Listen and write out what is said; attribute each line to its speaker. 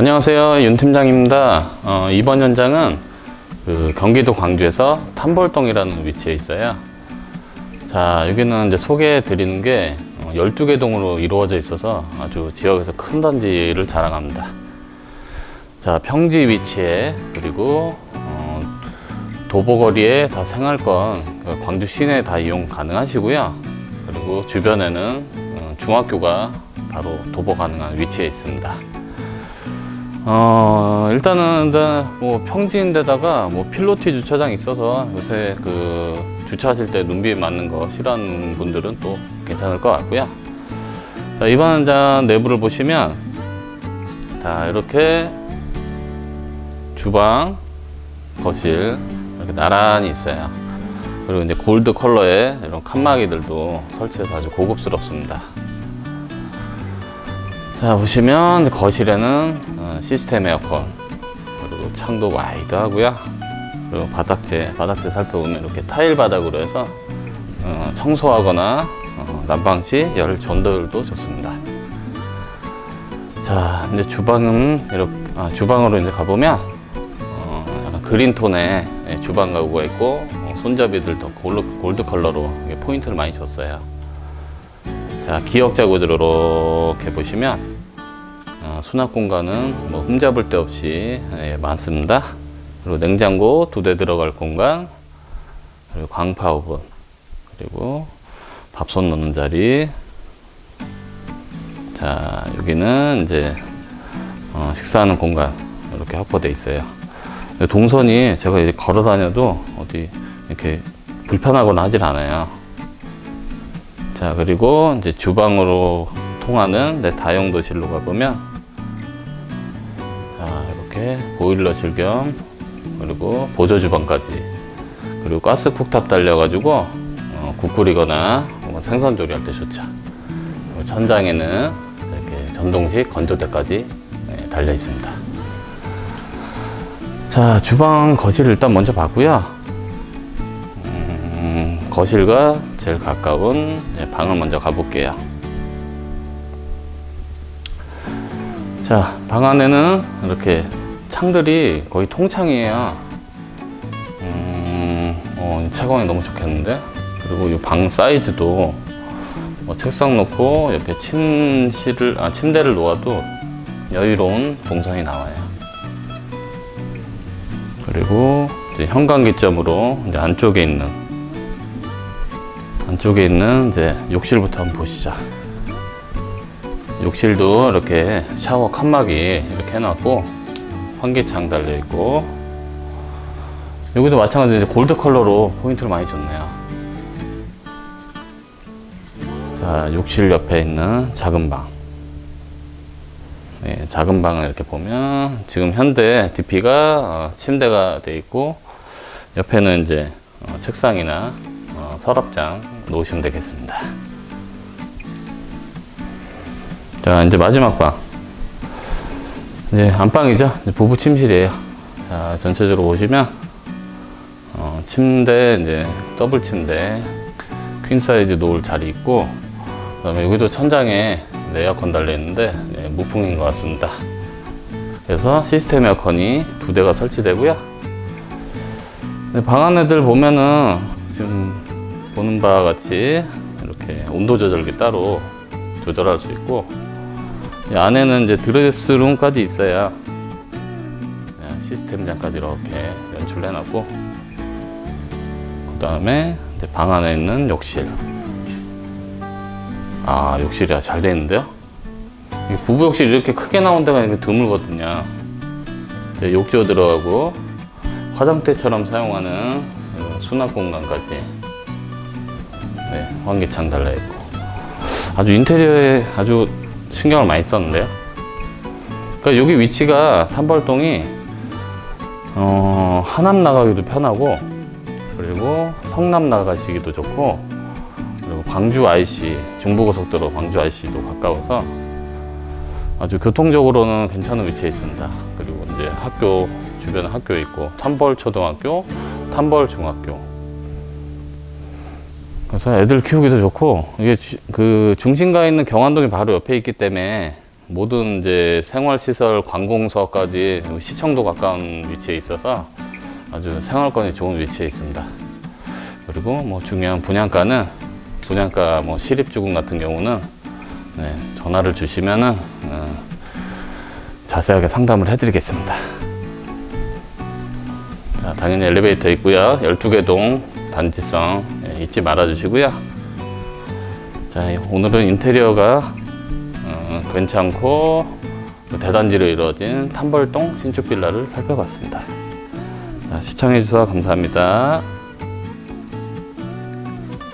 Speaker 1: 안녕하세요. 윤 팀장입니다. 어, 이번 현장은 그 경기도 광주에서 탐벌동이라는 위치에 있어요. 자, 여기는 이제 소개해 드리는 게 12개 동으로 이루어져 있어서 아주 지역에서 큰 단지를 자랑합니다. 자, 평지 위치에 그리고 어, 도보거리에 다 생활권 그 광주 시내 다 이용 가능하시고요. 그리고 주변에는 어, 중학교가 바로 도보 가능한 위치에 있습니다. 어, 일단은 일단 뭐 평지인데다가 뭐 필로티 주차장 있어서 요새 그 주차하실 때 눈비 맞는 거 싫어하는 분들은 또 괜찮을 것 같고요. 자, 현장 내부를 보시면 자, 이렇게 주방, 거실 이렇게 나란히 있어요. 그리고 이제 골드 컬러의 이런 칸막이들도 설치해서 아주 고급스럽습니다. 자 보시면 거실에는 어, 시스템 에어컨 그리고 창도 와이드 하고요. 그리고 바닥재 바닥재 살펴보면 이렇게 타일 바닥으로 해서 어, 청소하거나 어, 난방 시 열 전도율도 좋습니다. 자 이제 주방은 이렇게 아, 주방으로 이제 가보면 어, 약간 그린 톤의 예, 주방 가구가 있고 어, 손잡이들도 골드, 컬러로 포인트를 많이 줬어요. 자 기역자 구조로 이렇게 보시면 어, 수납 공간은 뭐 흠잡을 데 없이 예, 많습니다. 그리고 냉장고 두 대 들어갈 공간, 그리고 광파 오븐, 그리고 밥솥 넣는 자리. 자 여기는 이제 어, 식사하는 공간 이렇게 확보돼 있어요. 동선이 제가 이제 걸어 다녀도 어디 이렇게 불편하거나 하질 않아요. 자 그리고 이제 주방으로 통하는 내 다용도실로 가보면 자 이렇게 보일러실 겸 그리고 보조 주방까지 그리고 가스 쿡탑 달려가지고 어, 국 끓이거나 뭐 생선 조리할 때 좋죠. 천장에는 이렇게 전동식 건조대까지 네, 달려 있습니다. 자 주방 거실 일단 먼저 봤고요. 음, 거실과 제일 가까운 방을 먼저 가볼게요. 자, 방 안에는 이렇게 창들이 거의 통창이에요. 음, 어, 채광이 너무 좋겠는데? 그리고 이 방 사이즈도 뭐 책상 놓고 옆에 침실을, 아, 침대를 놓아도 여유로운 동선이 나와요. 그리고 이제 현관 기점으로 이제 안쪽에 있는 안쪽에 있는 이제 욕실부터 한번 보시죠. 욕실도 이렇게 샤워 칸막이 이렇게 해놨고 환기창 달려 있고 여기도 마찬가지로 골드 컬러로 포인트를 많이 줬네요. 자, 욕실 옆에 있는 작은 방. 네, 작은 방을 이렇게 보면 지금 현대 DP가 어, 침대가 돼 있고 옆에는 이제 어, 책상이나 어, 서랍장 놓으시면 되겠습니다. 자, 이제 마지막 방. 이제 안방이죠. 이제 부부 침실이에요. 자, 전체적으로 보시면, 어, 침대, 이제 더블 침대, 퀸 사이즈 놓을 자리 있고, 그 다음에 여기도 천장에 에어컨 달려 있는데, 예, 무풍인 것 같습니다. 그래서 시스템 에어컨이 두 대가 설치되고요. 네, 방 안에들 보면은 지금 보는 바와 같이 이렇게 온도 조절기 따로 조절할 수 있고 이 안에는 이제 드레스룸까지 있어요. 네, 시스템장까지 이렇게 연출해 놨고 그 다음에 방 안에 있는 욕실. 아 욕실이 잘돼 있는데요. 이 부부 욕실 이렇게 크게 나온 데가 이렇게 드물거든요. 욕조 들어가고 화장대처럼 사용하는 이런 수납 공간까지 네, 환기창 달려 있고 아주 인테리어에 아주 신경을 많이 썼는데요. 그러니까 여기 위치가 탐벌동이 어, 하남 나가기도 편하고 그리고 성남 나가시기도 좋고 그리고 광주 IC 중부고속도로 광주 IC도 가까워서 아주 교통적으로는 괜찮은 위치에 있습니다. 그리고 이제 학교 주변에 학교 있고 탐벌 초등학교, 탐벌 중학교. 그래서 애들 키우기도 좋고 이게 주- 그 중심가에 있는 경안동이 바로 옆에 있기 때문에 모든 이제 생활시설 관공서까지 시청도 가까운 위치에 있어서 아주 생활권이 좋은 위치에 있습니다. 그리고 뭐 중요한 분양가는 분양가 뭐 시립주공 같은 경우는 네, 전화를 주시면은 어, 자세하게 상담을 해드리겠습니다. 자, 당연히 엘리베이터 있고요. 12개 동 단지성 예, 잊지 말아 주시고요. 자, 오늘은 인테리어가 어, 괜찮고 그 대단지로 이루어진 탐벌동 신축 빌라를 살펴봤습니다. 자, 시청해 주셔서 감사합니다.